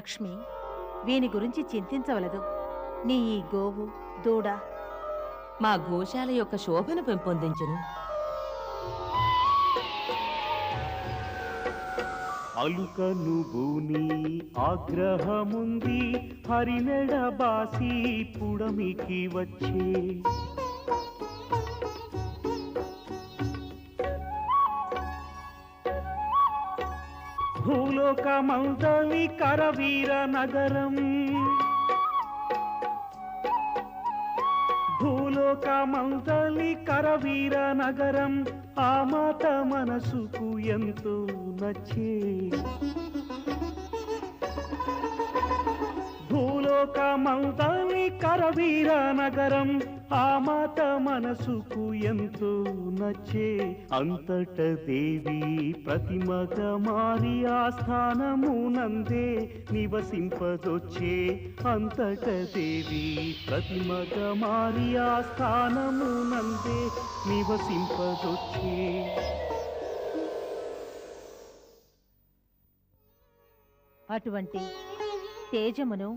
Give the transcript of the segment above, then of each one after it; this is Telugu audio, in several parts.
లక్ష్మి వీని గురించి చింతించవలదు. నీ ఈ గోవు దూడ. మా గోశాల యొక్క శోభను పెంపొందించును. అలుకను బూని ఆగ్రహముంది హరినెడ బాసి పుడమికి వచ్చే. భూలోక మందలి కరవీర నగరం. భూలోక మందలి కరవీర నగరం ఆ మాత మనసుకు ఎంతో నచ్చే. భూలోక మందలి కరవీర నగరం ఆ మాట మనసుకు ఎంతో నచ్చే. అంతట దేవి ప్రతిమగ మారి ఆ స్థానము నందే నివసింపదొచ్చే అంతట దేవి ప్రతిమగ మారి ఆ స్థానము నందే నివసింపదొచ్చే అటువంటి తేజమును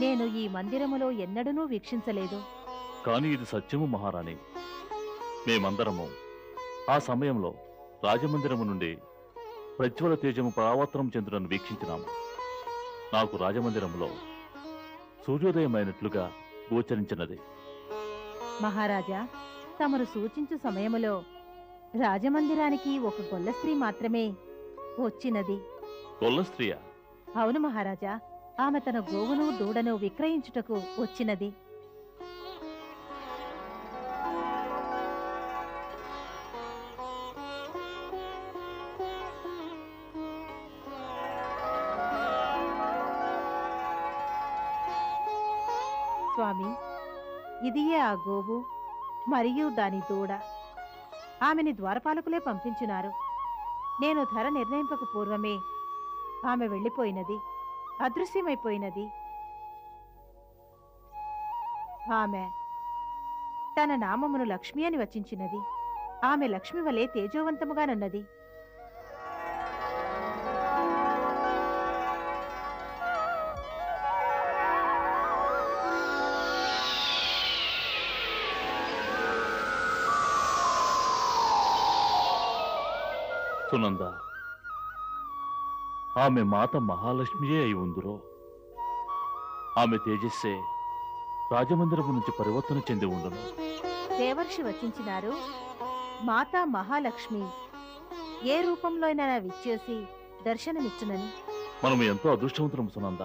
నేను ఈ మందిరములో ఎన్నడూనూ వీక్షించలేదు. కానీ ఇది సత్యము మహారాణి. మేమందరము ఆ సమయంలో రాజమందిరము నుండి ప్రజ్వల తేజము పరావర్తనం చెందుటను వీక్షించినాము. నాకు రాజమందిరములో సూర్యోదయమైనట్లుగా గోచరించినది. మహారాజా తమరు సూచించు సమయములో రాజమందిరానికి ఒక గొల్ల స్త్రీ మాత్రమే వచ్చినది. గొల్ల స్త్రీయ? అవును మహారాజా ఆమె తన గోవును దూడను విక్రయించుటకు వచ్చినది. స్వామి ఇదియే ఆ గోవు మరియు దాని దూడ. ఆమెని ద్వారపాలకులే పంపించినారు నేను ధర నిర్ణయింపక పూర్వమే ఆమె వెళ్ళిపోయినది. అదృశ్యమైపోయినది. ఆమె తన నామమును లక్ష్మి అని వచించినది. ఆమె లక్ష్మి వలె తేజోవంతముగానున్నది. సునంద ఆమె మాత మహాలక్ష్మియే అయి ఉందురో. ఆమె తేజస్సే రాజమందిరము నుంచి పరివర్తన చెంది ఉండును. దేవర్షి వచించినారు మాతా మహాలక్ష్మి ఏ రూపంలోనైనా విచ్చేసి దర్శనమిచ్చునని. మనము ఎంతో అదృష్టవంతులం సునంద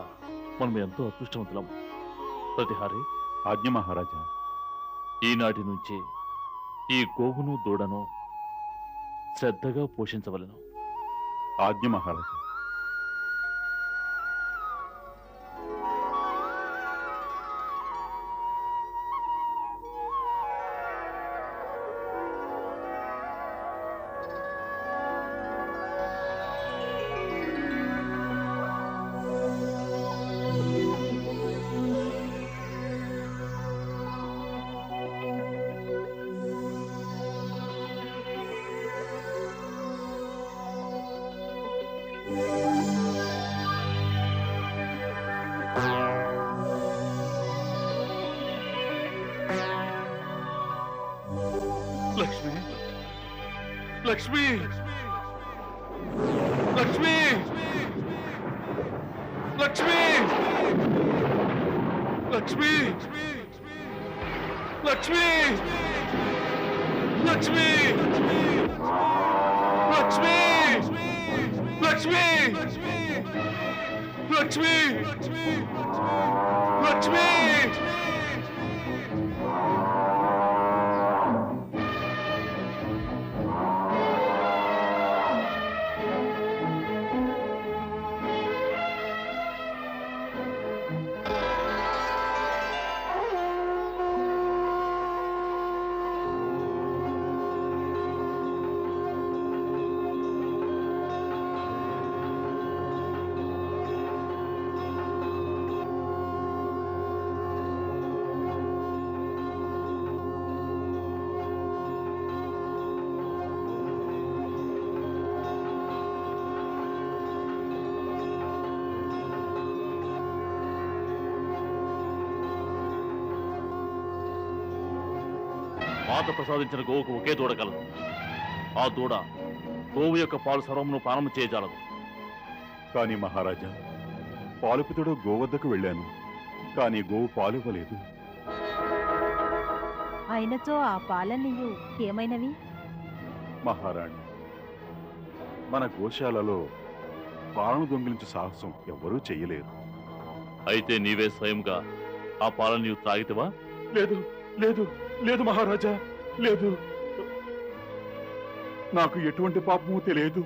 మనము ఎంతో అదృష్టవంతులం ప్రతిహారి ఆజ్ఞ మహారాజా. ఈనాటి నుంచి ఈ గోవును దూడను శ్రద్ధగా పోషించవలను. ఆజ్ఞ మహారాజా. లక్ష్మి లక్ష్మి లక్ష్మి లక్ష్మి లక్ష్మి లక్ష్మి లక్ష్మి లక్ష్మి లక్ష్మి లక్ష్మి మాత ప్రసాదించిన గోవుకు ఒకే దూడ కలదు. ఆ దూడ గోవు యొక్క పాలు సర్వమును పానము చేయజాలదు. కానీ మహారాజా పాలుపితుడు గోవద్దకు వెళ్ళాను. కానీ గోవు పాలు ఇవ్వలేదు అయినచో ఆ పాలన్నీయు ఏమైనవి? మహారాణి మన గోశాలలో పాలను దొంగిలించే సాహసం ఎవ్వరూ చెయ్యలేరు అయితే నీవే స్వయంగా ఆ పాలను నీవు త్రాగితివా? లేదు లేదు. లేదు మహారాజా లేదు. నాకు ఎటువంటి పాపము తెలియదు.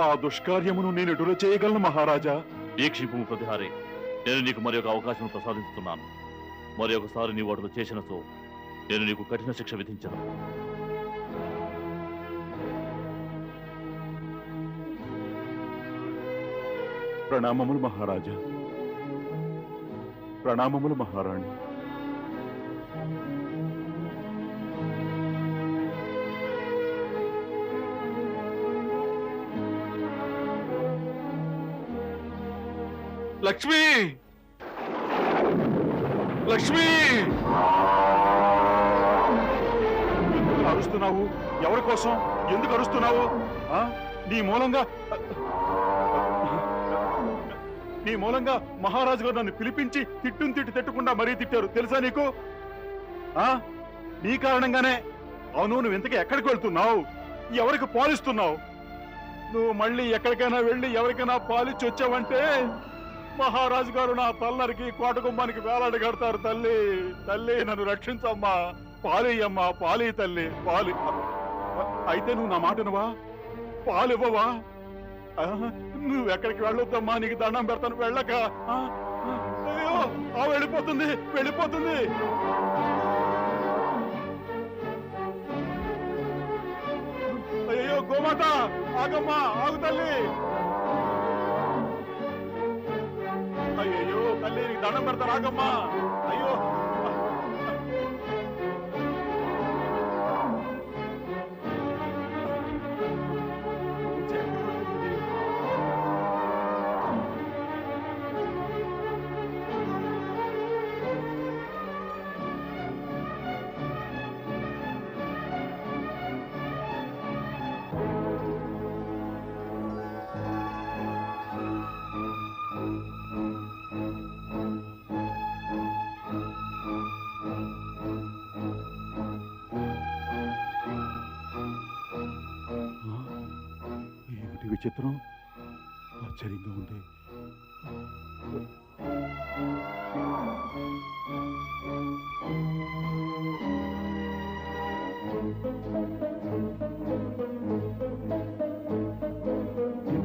ఆ దుష్కార్యమును నేను ఎటుల చేయగలను మహారాజా. దీక్షింపు ప్రతిహారి నేను నీకు మరి ఒక అవకాశం ప్రసాదిస్తున్నాను. మరి ఒకసారి నీవు అటులు చేసినచో నేను నీకు కఠిన శిక్ష విధించను. ప్రణామములు మహారాజా. ప్రణామములు మహారాణి. లక్ష్మి! లక్ష్మి! ఎందుకు అరుస్తున్నావు? ఎవరి కోసం? ఎందుకు అరుస్తున్నావు? ఆ? నీ మూలంగా నీ మూలంగా మహారాజు గారు నన్ను పిలిపించి తిట్టుని తిట్టి తిట్టకుండా మరీ తిట్టారు. తెలుసా నీకు? ఆ? నీ కారణంగానే అవును నువ్వు ఇంతకీ ఎక్కడికి వెళ్తున్నావు? ఎవరికి పాలిస్తున్నావు? నువ్వు మళ్ళీ ఎక్కడికైనా వెళ్ళి ఎవరికైనా పాలిచ్చి వచ్చావంటే మహారాజు గారు నా తల్లరికి కోటగుమ్మానికి వేలాడి కడతారు తల్లి. తల్లి నన్ను రక్షించమ్మా. పాలేయమ్మా పాలి తల్లి పాలి. అయితే నువ్వు నా మాటనువా పాలివ్వవా? నువ్వెక్కడికి నువ్వు ఎక్కడికి వెళ్ళొద్దమ్మా? నీకు దండం పెడతాను వెళ్ళక. ఆ, అయ్యో ఆ వెళ్ళిపోతుంది వెళ్ళిపోతుంది. అయ్యో గోమాత ఆగమ్మా ఆగు తల్లి. భయపడతా రాకమ్మా విచిత్రం ఆశ్చర్యంగా ఉంది.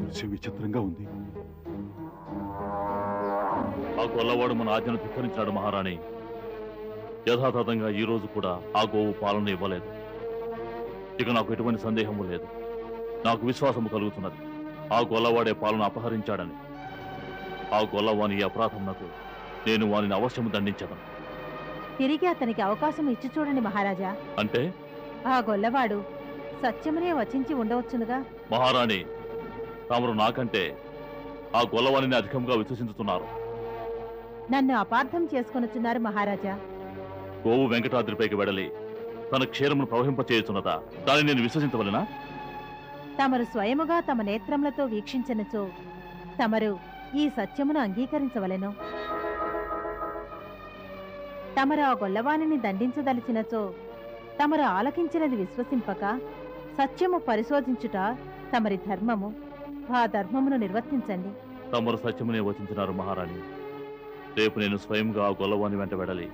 దృశ్యం విచిత్రంగా ఉంది. ఆ కొల్లవాడు మన ఆజ్ఞను ధిక్కరించాడు మహారాణి. యథాతథంగా ఈ రోజు కూడా ఆ గోవు పాలన ఇవ్వలేదు. ఇక నాకు ఎటువంటి సందేహము లేదు. నాకు విశ్వాసము కలుగుతున్నది. ఆ గొల్లవాడే పాలన అపహరించాడని. ఆ గొల్లవాని అపరాధమునకు నేను వానిని అవశ్యము దండించను. తిరిగి అతనికి అవకాశం ఇచ్చి చూడండి మహారాజా. అంటే? ఆ గొల్లవాడు సత్యమునే వచించి ఉండవచ్చునుగా? మహారాణి తమరు నాకంటే ఆ గొల్లవాణిని అధికంగా విశ్వసించుతున్నారు. నన్ను అపార్థం చేసుకొనుచున్నారు మహారాజా. గోవు వెంకటాద్రిపైకి వెడలి తన క్షీరమును ప్రవహింపచేయుచున్నదా? దాన్ని నేను విశ్వసించవలెనా? తమరు స్వయముగా తమ నేత్రములతో వీక్షించనుచో తమరు ఈ సత్యమును అంగీకరించవలెను. తమరు ఆ గొల్లవాణిని దండించదలిచినచో తమరు ఆలకించినది విశ్వసింపక సత్యము పరిశోధించుట తమరి ధర్మము. ఆ ధర్మమును నిర్వర్తించండి. తమరు సత్యమునే వచించినారు మహారాణి. రేపు నేను స్వయంగా ఆ గొల్లవాణి వెంట వెడలి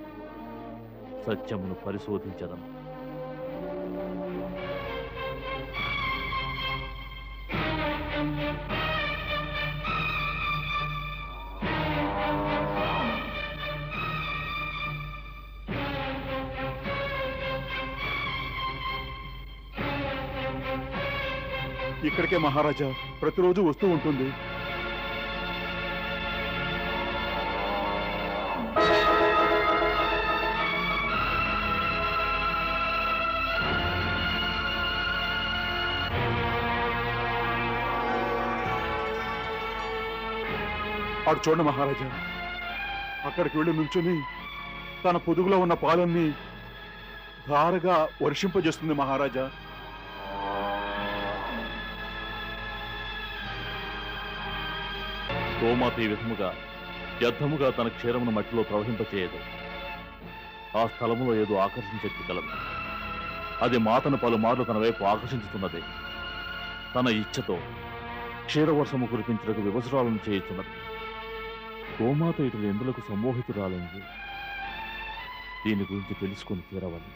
సత్యమును పరిశోధించదను. ఇక్కడికే మహారాజా ప్రతిరోజు వస్తూ ఉంటుంది. అటు చూడండి మహారాజా అక్కడికి వెళ్ళి నుంచుని తన పొదుగులో ఉన్న పాలన్నీ ధారగా వర్షింపజేస్తుంది మహారాజా. గోమాత ఈ విధముగా వ్యర్థముగా తన క్షీరమును మట్టిలో ప్రవహింపచేయదు. ఆ స్థలములో ఏదో ఆకర్షించక్తి కలదు. అది మాతను పలుమార్లు తన వైపు ఆకర్షించుతున్నది. తన ఇచ్ఛతో క్షీరవర్షము కురిపించటకు వివసరాలను చేయుచున్నది. గోమాత ఇటు ఎందులకు సమ్మోహితురాలైంది దీని గురించి తెలుసుకొని తీరవాలి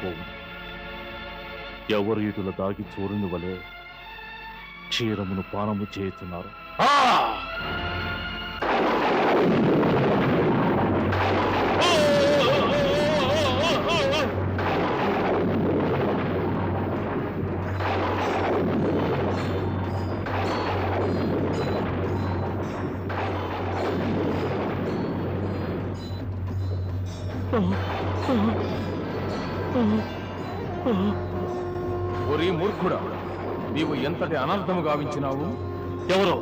తెలిసిపోవు ఎవరు ఇటుల దాగి చూరుని వలె క్షీరమును పానము చేస్తున్నారు నీవు ఎంతటి అనర్థము గావించినావు? ఎవరు?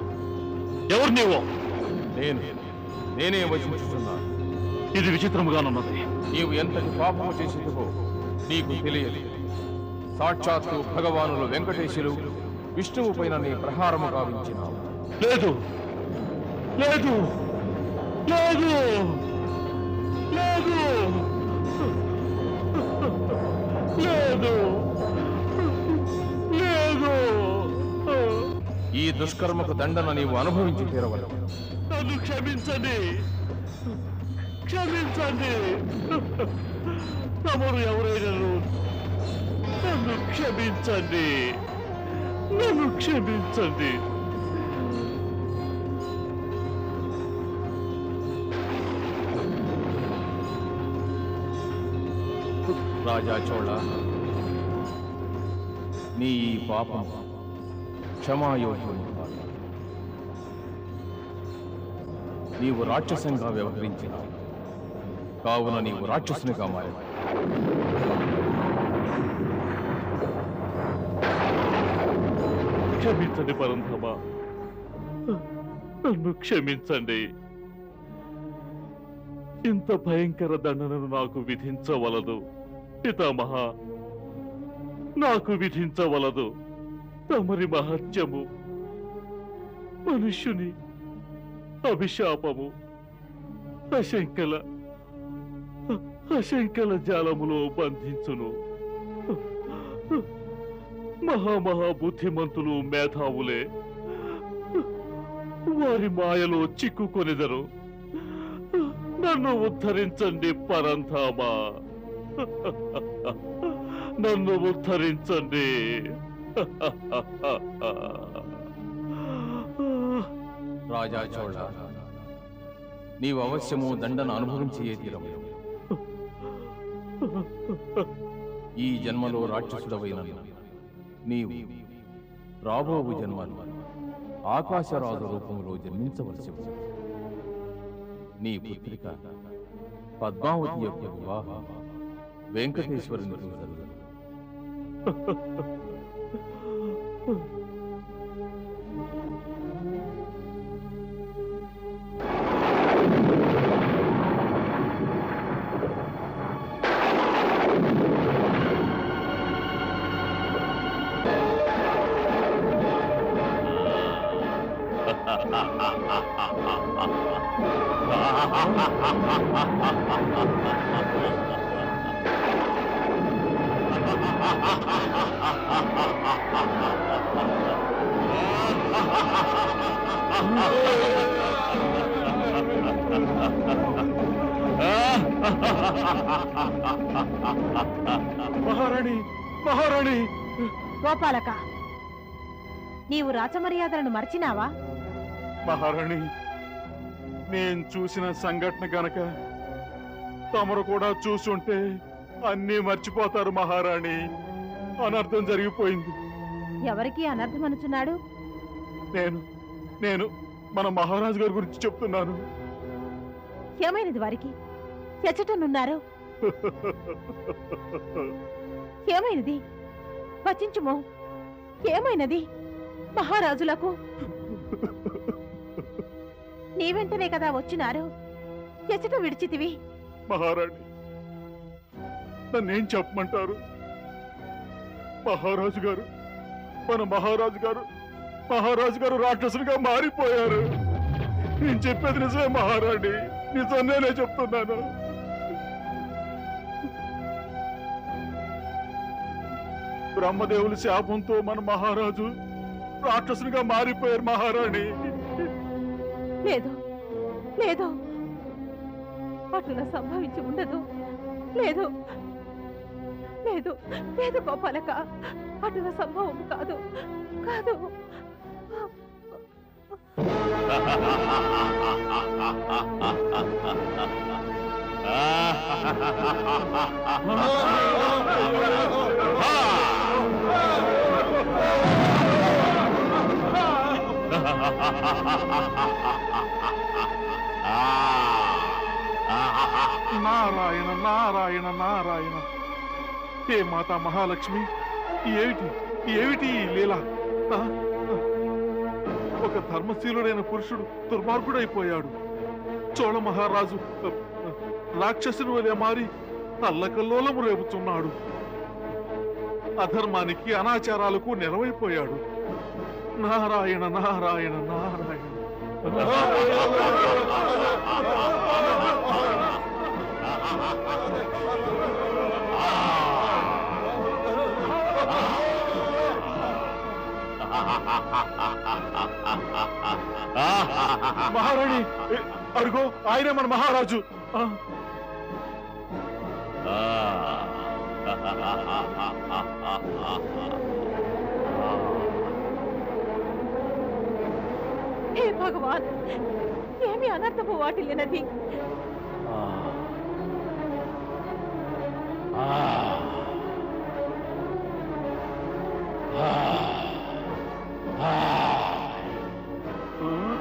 ఎవరు నీవు? నేను నేనే వచించుచున్నాను. ఇది విచిత్రముగానున్నది. నీవు ఎంతటి పాపము చేసేదివో నీకు తెలియదు. సాక్షాత్తు భగవానులు వెంకటేశులు విష్ణువు పైన నీ ప్రహారము గావించినావు. లేదు. లేదు. లేదు. లేదు. లేదు. ఈ దుష్కర్మకు దండన నీవు అనుభవించి తీరవలెను నన్ను క్షమించండి. క్షమించండి. తమరు ఎవరైనా నన్ను క్షమించండి. నన్ను క్షమించండి. రాజా చోళ నీ ఈ పాపం క్షమాయోగ్యము కాదు. నీవు రాక్షసంగా వ్యవహరించినావు. కావున నీవు రాక్షసునిగా మారావు. క్షమించండి పరంధమా. నన్ను క్షమించండి. ఇంత భయంకర దండనను నాకు విధించవలదు. పితామహ నాకు విధించవలదు. తమరి మహత్యము మనుష్యుని అభిశాపము అశంకల అశంకల జాలములో బంధించును. మహామహా బుద్ధిమంతులు మేధావులే వారి మాయలో చిక్కుకొనిదరు. నన్ను ఉద్ధరించండి పరంధామా. నన్ను ఉద్ధరించండి. రాజా చోళ నీవు అవశ్యము దండను అనుభవించే తీరము ఈ జన్మలో రాక్షసుడవైన నీవు రాబోవు జన్మలో ఆకాశరాజు రూపంలో జన్మించవలసి నీ పుత్రిక పద్మావతి యొక్క వివాహం వెంకటేశ్వరుని జరుగుతుంది మహారాణి గోపాలక నీవు రాచమర్యాదలను మర్చినావా? మహారాణి నేను చూసిన సంఘటన గనక తమరు కూడా చూసుంటే అన్నీ మర్చిపోతారు మహారాణి. అనర్థం జరిగిపోయింది. ఎవరికి అనర్థమనుచున్నాడు నేను నేను మన మహారాజు గారి గురించి చెప్తున్నాను. ఏమైనది వారికి? ఎచ్చటనున్నారు ఏమైనది? వచించుమో ఏమైనది? మహారాజులకు. నీ వెంటనే కదా వచ్చినారు. ఎచ్చట విడిచితివి. మహారాణి నన్నేం చెప్పమంటారు? మహారాజు గారు మన మహారాజు గారు మహారాజు గారు రాక్షసులుగా మారిపోయారు. నేను చెప్పేది నిజమే మహారాణి నిజం నేనే చెప్తున్నాను. బ్రహ్మదేవుల శాపంతో మన మహారాజు రాక్షసులుగా మారిపోయారు మహారాణి. లేదు లేదు. అటులా సంభవించి ఉండదు. లేదు లేదు లేదు గోపాలక. అటులా సంభవం కాదు కాదు. నారాయణ నారాయణ నారాయణ. ఏ మాత మహాలక్ష్మి ఏమిటి ఏమిటి లీల? ఒక ధర్మశీలుడైన పురుషుడు దుర్మార్గుడైపోయాడు. చోళ మహారాజు రాక్షసుని వలె మారి అల్లకల్లోలము రేపుతున్నాడు అధర్మానికి అనాచారాలకు నెరవైపోయాడు. నారాయణ నారాయణ నారాయణ. మహారాణి ఏ, అరుగో ఆయనే మన మహారాజు. bottle and I think. Ah. Ah. Ah. Ah. ah.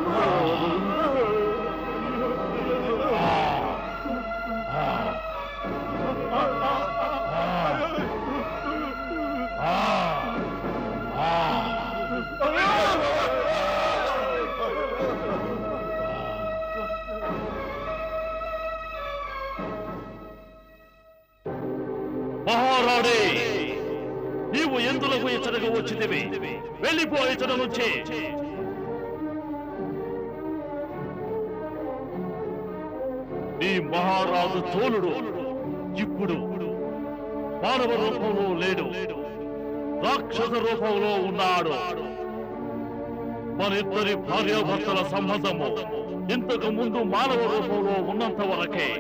వెళ్ళిపో ఇచ్చట నుంచి. నీ మహారాజు చోళుడు ఇప్పుడు మానవ రూపంలో లేడు. రాక్షస రూపంలో ఉన్నాడు. మన భార్యాభర్తల సంబంధము ఇంతకు ముందు మానవ రూపంలో ఉన్నంత వరకే.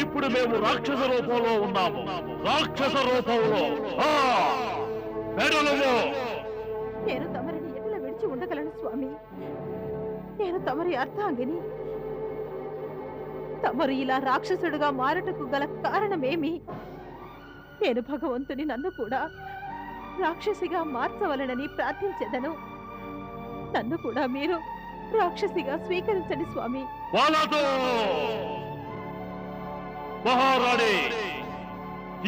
ఇప్పుడు మేము రాక్షస రూపంలో ఉన్నాము. రాక్షస రూపంలో. ఆ! నేను తమరిని ఎట్లా విడిచి ఉండగలను స్వామి? నేను తమరి అర్థాంగిని తమరు ఇలా రాక్షసుడుగా మారటకు గల కారణమేమి? నేను భగవంతుని నన్ను కూడా రాక్షసిగా మార్చవలనని ప్రార్థించెదను. నన్ను కూడా మీరు రాక్షసిగా స్వీకరించండి స్వామి. మహారాణి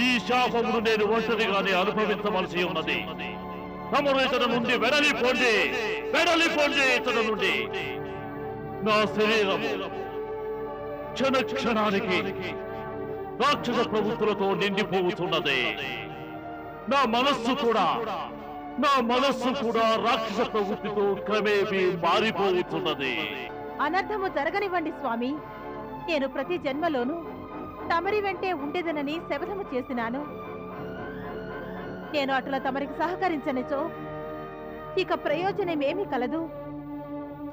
ఈ శాపమును నేను ఒంటరిగానే అనుభవించవలసి ఉన్నది. తమరు ఇతడు నుండి వెడలిపోండి వెడలిపోండి ఇతడు నుండి. నా శరీరం క్షణ క్షణానికి రాక్షస ప్రభుత్వలతో నిండిపోతున్నది. నా మనస్సు కూడా నా మనస్సు కూడా రాక్షస ప్రవృత్తితో క్రమేపీ మారిపోతున్నది. అనర్థము జరగనివ్వండి స్వామి. నేను ప్రతి జన్మలోనూ తమరి వెంటే ఉండేదనని శపథము చేసినాను. నేను అటుల తమరికి సహకరించనిచో ఇక ప్రయోజనమేమీ కలదు.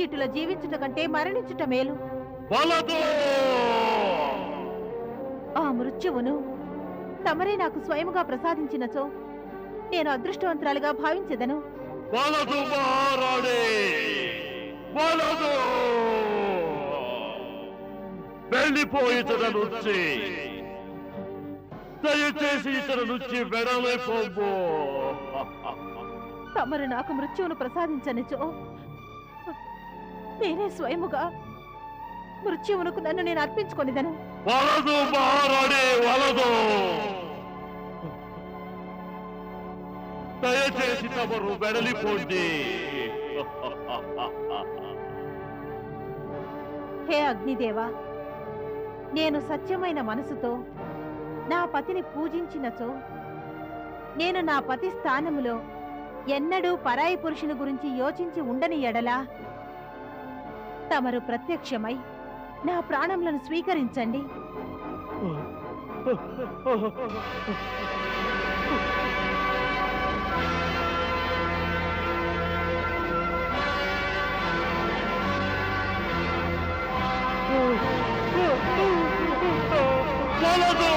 ఇటుల జీవించుట కంటే మరణించుట మేలు. ఆ మృత్యువును తమరే నాకు స్వయముగా ప్రసాదించినచో నేను అదృష్టవంతురాలుగా భావించెదను. వెళ్ళిపోయి దయచేసి ఇతర నుంచి వెడలేపోబో తమరు నాకు మృత్యువును ప్రసాదించనిచో నేనే స్వయముగా మృత్యువునకు నన్ను నేను అర్పించుకొనిదను. వలదు మహారాణి వలదు. దయచేసి తమరు వెడలిపోండి. హే అగ్నిదేవా నేను సత్యమైన మనసుతో నా పతిని పూజించినచో నేను నా పతి స్థానములో ఎన్నడూ పరాయి పురుషుని గురించి యోచించి ఉండని ఎడలా? తమరు ప్రత్యక్షమై నా ప్రాణములను స్వీకరించండి. వలదు